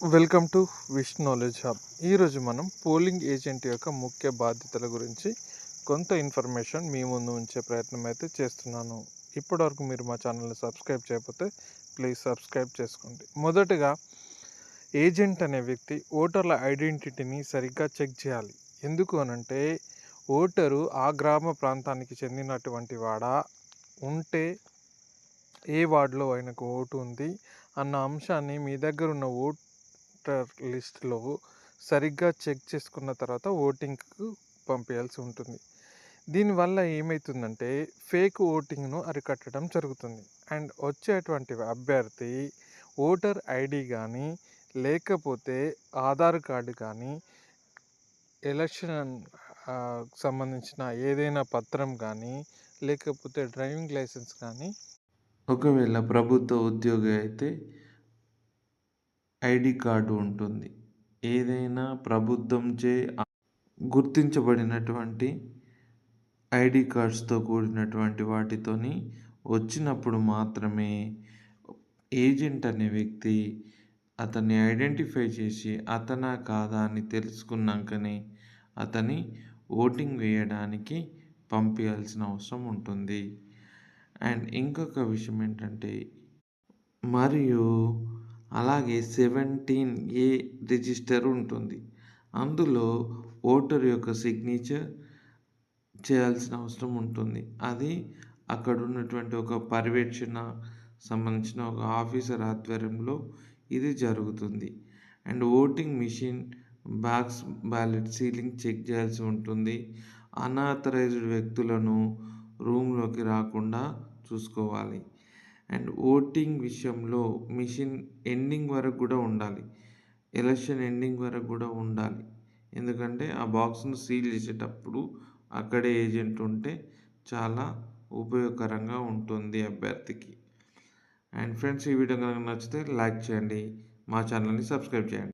Welcome to wish knowledge hub ఈరోజు మనం polling agent యొక్క ముఖ్య బాధ్యతల గురించి కొంత ఇన్ఫర్మేషన్ మీ ముందు ఉంచే ప్రయత్నం అయితే చేస్తున్నాను. ఇప్పటివరకు మీరు మా ఛానల్ని సబ్స్క్రైబ్ చేయకపోతే ప్లీజ్ సబ్స్క్రైబ్ చేసుకోండి. మొదటగా ఏజెంట్ అనే వ్యక్తి ఓటర్ల ఐడెంటిటీని సరిగ్గా చెక్ చేయాలి. ఎందుకు అనంటే ఓటరు ఆ గ్రామ ప్రాంతానికి చెందినటువంటి వాడా? ఉంటే ఏ వార్డులో ఆయనకు ఓటు ఉంది? అన్న అంశాన్ని మీ దగ్గర ఉన్న ఓటర్ లిస్ట్లో సరిగ్గా చెక్ చేసుకున్న తర్వాత ఓటింగ్కు పంపించాల్సి ఉంటుంది. దీనివల్ల ఏమవుతుందంటే ఫేక్ ఓటింగ్ను అరికట్టడం జరుగుతుంది. అండ్ వచ్చేటువంటి అభ్యర్థి ఓటర్ ఐడి కానీ లేకపోతే ఆధార్ కార్డు కానీ ఎలక్షన్ సంబంధించిన ఏదైనా పత్రం కానీ లేకపోతే డ్రైవింగ్ లైసెన్స్ కానీ ఒకవేళ ప్రభుత్వ ఉద్యోగి అయితే ఐడి కార్డు ఉంటుంది. ఏదైనా ప్రభుత్వంచే గుర్తించబడినటువంటి ఐడి కార్డ్స్తో కూడినటువంటి వాటితోని వచ్చినప్పుడు మాత్రమే ఏజెంట్ అనే వ్యక్తి అతన్ని ఐడెంటిఫై చేసి అతనా కాదా అని తెలుసుకున్నాకనే అతని ఓటింగ్ వేయడానికి పంపించాల్సిన అవసరం ఉంటుంది. అండ్ ఇంకొక విషయం ఏంటంటే మరియు అలాగే సెవెంటీన్ ఏ రిజిస్టర్ ఉంటుంది. అందులో ఓటర్ యొక్క సిగ్నేచర్ చేయాల్సిన అవసరం ఉంటుంది. అది అక్కడ ఉన్నటువంటి ఒక పర్యవేక్షణ సంబంధించిన ఒక ఆఫీసర్ ఆధ్వర్యంలో ఇది జరుగుతుంది. And voting machine box ballot sealing check చేయాల్సి ఉంటుంది. అనాథరైజ్డ్ వ్యక్తులను రూమ్లోకి రాకుండా చూసుకోవాలి. అండ్ ఓటింగ్ విషయంలో మిషన్ ఎండింగ్ వరకు కూడా ఉండాలి. ఎలక్షన్ ఎండింగ్ వరకు కూడా ఉండాలి. ఎందుకంటే ఆ బాక్స్ను సీల్ చేసేటప్పుడు అక్కడే ఏజెంట్ ఉంటే చాలా ఉపయోగకరంగా ఉంటుంది అభ్యర్థికి. అండ్ ఫ్రెండ్స్ ఈ వీడియో కనుక నచ్చితే లైక్ చేయండి. మా ఛానల్ని సబ్స్క్రైబ్ చేయండి.